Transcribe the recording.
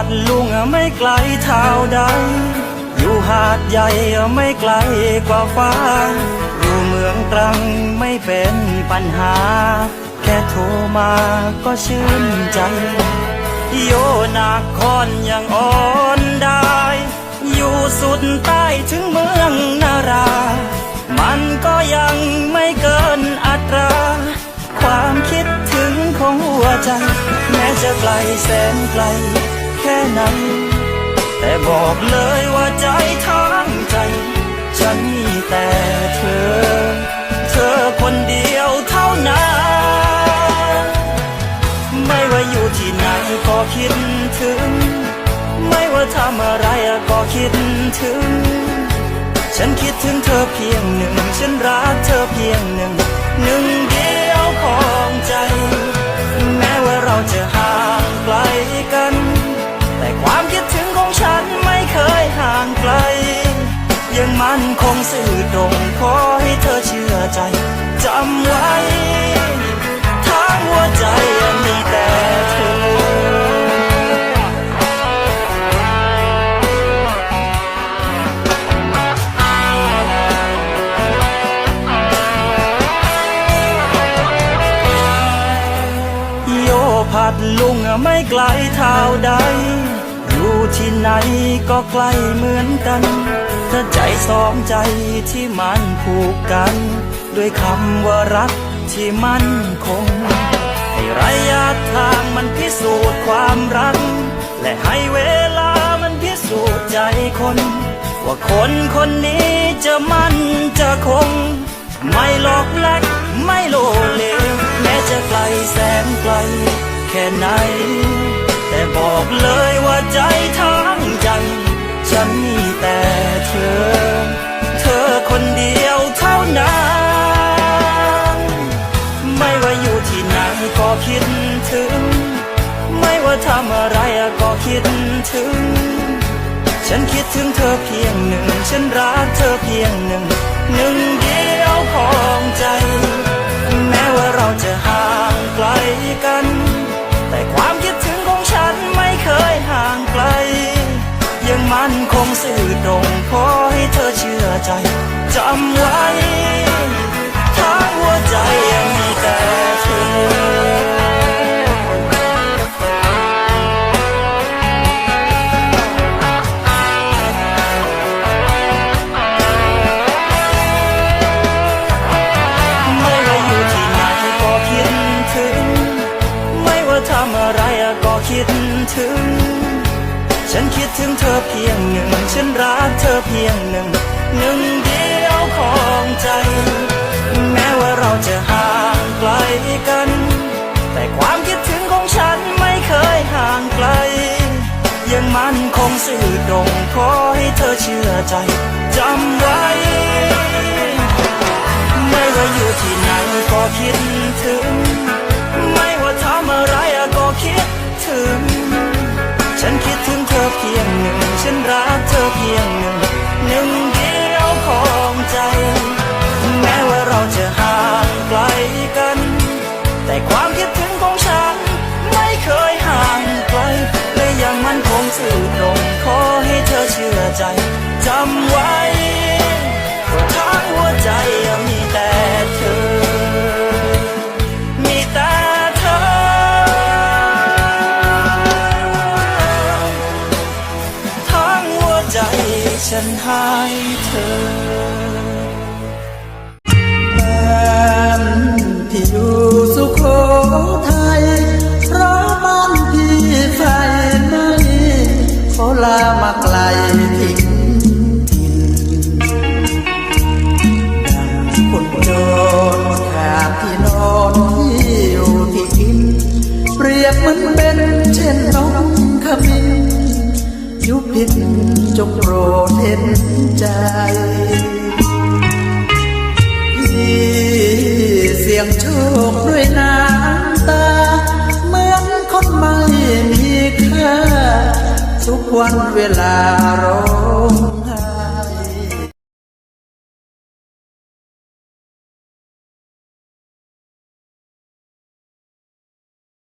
ผัดลุงไม่ไกลเท่าใด อยู่หาดใหญ่ไม่ไกลกว่าฟ้า อยู่เมืองตรังไม่เป็นปัญหา แค่โทรมาก็ชื่นใจโยนาคอนยังอ่อนได้ อยู่สุดใต้ถึงเมืองนารา มันก็ยังไม่เกินอัตรา ความคิดถึงของหัวใจ แม้จะไกลแสนไกล ไหน แต่บอกเลยว่าใจทั้งใจ ฉันมีแต่เธอ เธอคนเดียวเท่านั้น ไม่ว่าอยู่ที่ไหนก็คิดถึง ไม่ว่าทำอะไรก็คิดถึง ฉันคิดถึงเธอเพียงหนึ่ง ฉันรักเธอเพียงหนึ่ง หนึ่งเดียวของใจ แม้ว่าเราจะห่าง มันคงสื่อตรงขอให้เธอเชื่อใจจำไว้ทางหัวใจมีแต่เธอโยผัดลุงไม่ไกลเท่าใดอยู่ที่ไหนก็ใกล้เหมือนกัน ถ้าใจสองใจที่มันผูกกัน ด้วยคำว่ารักที่มั่นคง ให้ระยะทางมันพิสูจน์ความรัก และให้เวลามันพิสูจน์ใจคน ว่าคนคนนี้จะมั่นจะคง ไม่หลอกแลกไม่โลเลแม้จะไกลแสนไกล แค่ไหน แต่บอกเลยว่าใจทั้งใจฉันมี ทำอะไรก็คิดถึง ฉันคิดถึงเธอเพียงหนึ่ง ฉันรักเธอเพียงหนึ่ง หนึ่งเดียวของใจ แม้ว่าเราจะห่างไกลกัน แต่ความคิดถึงของฉันไม่เคยห่างไกล ยังมันคงสื่อตรงขอให้เธอเชื่อใจจำไว้ ถึง ไม่ว่าทำอะไรก็คิดถึง ฉันคิดถึงเธอเพียงหนึ่ง ฉันรักเธอเพียงหนึ่ง หนึ่งเดียวของใจ แม้ว่าเราจะห่างไกลกัน แต่ความคิดถึงของฉันไม่เคยห่างไกล ยังมันคงสื่อตรงขอให้เธอเชื่อใจจำไว้ไม่ว่าอยู่ที่ไหนก็คิดถึง ใจจำไว้ทั้งหัวใจมีแต่เธอ มีแต่เธอ ทั้งหัวใจฉันให้เธอ ไกลทิ้งถิ่นดังคนโดนขาดที่นอนที่อยู่ที่กิน เปรียบเหมันเป็นเช่นน้องขมิ้นยุพินจงโปรดเห็นใจที่เสียงโชคด้วยน้ำ ทุกวันเวลารอ